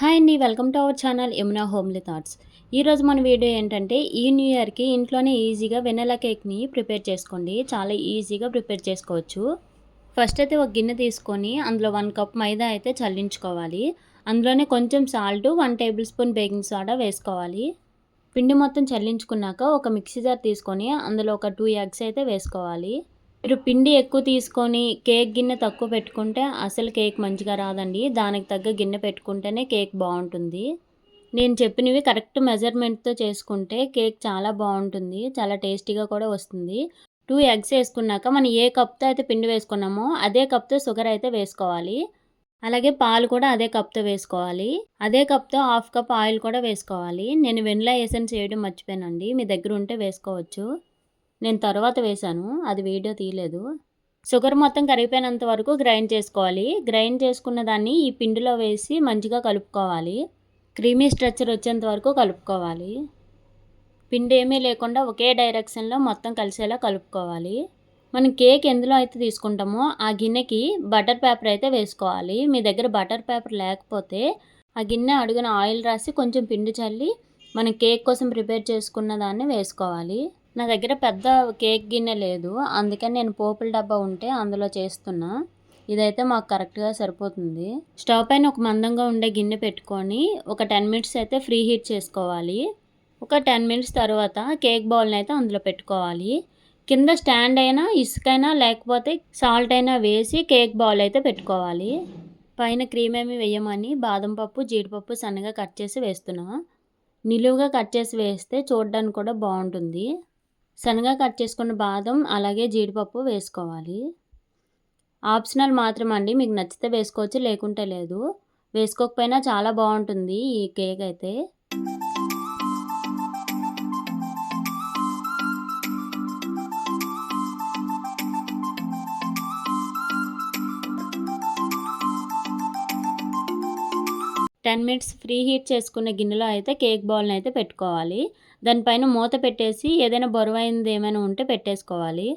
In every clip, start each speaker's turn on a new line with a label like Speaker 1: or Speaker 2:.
Speaker 1: Hi అండి welcome to our channel Yamuna homely thoughts. ఈరోజు మన వీడియో ఏంటంటే ఈ న్యూ ఇయర్కి ఇంట్లోనే ఈజీగా వెనెలా కేక్ని ప్రిపేర్ చేసుకోండి. చాలా ఈజీగా ప్రిపేర్ చేసుకోవచ్చు. ఫస్ట్ అయితే ఒక గిన్నె తీసుకొని అందులో వన్ కప్ మైదా అయితే చల్లించుకోవాలి. అందులోనే కొంచెం salt one tablespoon baking soda వేసుకోవాలి. పిండి మొత్తం చల్లించుకున్నాక ఒక మిక్సీ జార్ తీసుకొని అందులో ఒక టూ ఎగ్స్ అయితే వేసుకోవాలి. మీరు పిండి ఎక్కువ తీసుకొని కేక్ గిన్నె తక్కువ పెట్టుకుంటే అసలు కేక్ మంచిగా రాదండి. దానికి తగ్గ గిన్నె పెట్టుకుంటేనే కేక్ బాగుంటుంది. నేను చెప్పినవి కరెక్ట్ మెజర్మెంట్తో చేసుకుంటే కేక్ చాలా బాగుంటుంది చాలా టేస్టీగా కూడా వస్తుంది. టూ ఎగ్స్ వేసుకున్నాక మనం ఏ కప్తో అయితే పిండి వేసుకున్నామో అదే కప్తో షుగర్ అయితే వేసుకోవాలి. అలాగే పాలు కూడా అదే కప్తో వేసుకోవాలి. అదే కప్తో హాఫ్ కప్ ఆయిల్ కూడా వేసుకోవాలి. నేను వెనిలా ఎసెన్స్ చేయడం మర్చిపోయానండి. మీ దగ్గర ఉంటే వేసుకోవచ్చు. నేను తర్వాత వేశాను అది వీడియో తీయలేదు. షుగర్ మొత్తం కరిగిపోయినంత వరకు గ్రైండ్ చేసుకోవాలి. గ్రైండ్ చేసుకున్న దాన్ని ఈ పిండిలో వేసి మంచిగా కలుపుకోవాలి. క్రీమీ స్ట్రక్చర్ వచ్చేంత వరకు కలుపుకోవాలి. పిండి ఏమీ లేకుండా ఒకే డైరెక్షన్లో మొత్తం కలిసేలా కలుపుకోవాలి. మనం కేక్ ఎందులో అయితే తీసుకుంటామో ఆ గిన్నెకి బటర్ పేపర్ అయితే వేసుకోవాలి. మీ దగ్గర బటర్ పేపర్ లేకపోతే ఆ గిన్నె అడుగున ఆయిల్ రాసి కొంచెం పిండి చల్లి మనం కేక్ కోసం ప్రిపేర్ చేసుకున్న దాన్ని వేసుకోవాలి. నా దగ్గర పెద్ద కేక్ గిన్నె లేదు. అందుకని నేను పోపుల డబ్బా ఉంటే అందులో చేస్తున్నా. ఇదైతే మాకు కరెక్ట్గా సరిపోతుంది. స్టవ్ పైన ఒక మందంగా ఉండే గిన్నె పెట్టుకొని ఒక టెన్ మినిట్స్ అయితే ఫ్రీ హీట్ చేసుకోవాలి. ఒక టెన్ మినిట్స్ తర్వాత కేక్ బౌల్ని అయితే అందులో పెట్టుకోవాలి. కింద స్టాండ్ అయినా ఇసుకైనా లేకపోతే సాల్ట్ అయినా వేసి కేక్ బౌల్ అయితే పెట్టుకోవాలి. పైన క్రీమ్ ఏమి వేయమని బాదం పప్పు జీడిపప్పు సన్నగా కట్ చేసి వేస్తున్నా. నిలువుగా కట్ చేసి వేస్తే చూడడానికి కూడా బాగుంటుంది. సన్నగా కట్ చేసుకున్న బాదం అలాగే జీడిపప్పు వేసుకోవాలి. ఆప్షనల్ మాత్రం అండి మీకు నచ్చితే వేసుకోవచ్చు లేకుంటే లేదు. వేసుకోకపోయినా చాలా బాగుంటుంది ఈ కేక్ అయితే. టెన్ మినిట్స్ ఫ్రీ హీట్ చేసుకున్న గిన్నెలో అయితే కేక్ బౌల్ని అయితే పెట్టుకోవాలి. దానిపైన మూత పెట్టేసి ఏదైనా బరువైంది ఏమైనా ఉంటే పెట్టేసుకోవాలి.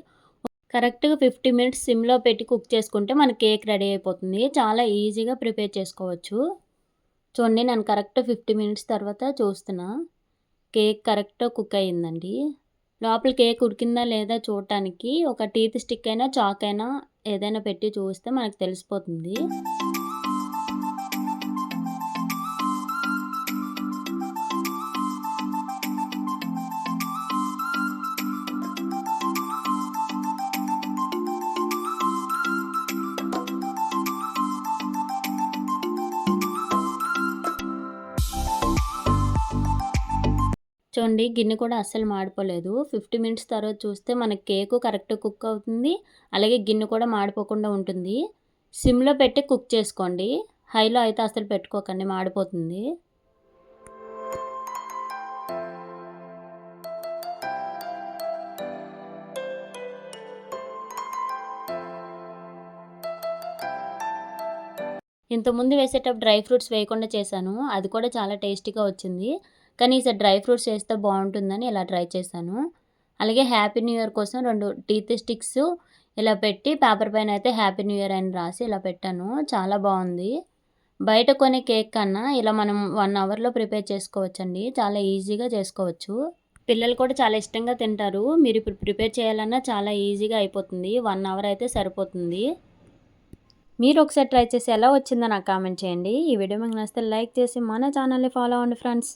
Speaker 1: కరెక్ట్గా ఫిఫ్టీ మినిట్స్ సిమ్లో పెట్టి కుక్ చేసుకుంటే మన కేక్ రెడీ అయిపోతుంది. చాలా ఈజీగా ప్రిపేర్ చేసుకోవచ్చు. చూడండి నేను కరెక్ట్ ఫిఫ్టీ మినిట్స్ తర్వాత చూస్తున్నా. కేక్ కరెక్ట్ కుక్ అయ్యిందండి. లోపల కేక్ ఉడికిందా లేదా చూడటానికి ఒక టీత్ స్టిక్ అయినా చాక్ అయినా ఏదైనా పెట్టి చూస్తే మనకు తెలిసిపోతుంది. చూడండి గిన్నె కూడా అస్సలు మాడిపోలేదు. ఫిఫ్టీ మినిట్స్ తర్వాత చూస్తే మన కేకు కరెక్ట్ కుక్ అవుతుంది. అలాగే గిన్నె కూడా మాడిపోకుండా ఉంటుంది. సిమ్లో పెట్టి కుక్ చేసుకోండి. హైలో అయితే అసలు పెట్టుకోకండి మాడిపోతుంది. ఇంతకుముందు వేసేటప్పుడు డ్రై ఫ్రూట్స్ వేయకుండా చేశాను. అది కూడా చాలా టేస్టీగా వచ్చింది. కానీ ఈసారి డ్రై ఫ్రూట్స్ వేస్తే బాగుంటుందని ఇలా ట్రై చేశాను. అలాగే హ్యాపీ న్యూ ఇయర్ కోసం రెండు టీత్ స్టిక్స్ ఇలా పెట్టి పేపర్ పైన అయితే హ్యాపీ న్యూ ఇయర్ అని రాసి ఇలా పెట్టాను. చాలా బాగుంది. బయట కొనే కేక్ కన్నా ఇలా మనం వన్ అవర్లో ప్రిపేర్ చేసుకోవచ్చండి. చాలా ఈజీగా చేసుకోవచ్చు. పిల్లలు కూడా చాలా ఇష్టంగా తింటారు. మీరు ఇప్పుడు ప్రిపేర్ చేయాలన్నా చాలా ఈజీగా అయిపోతుంది. వన్ అవర్ అయితే సరిపోతుంది. మీరు ఒకసారి ట్రై చేసి ఎలా వచ్చిందో నాకు కామెంట్ చేయండి. ఈ వీడియో మీకు నచ్చితే లైక్ చేసి మన ఛానల్ని ఫాలో అవ్వండి ఫ్రెండ్స్.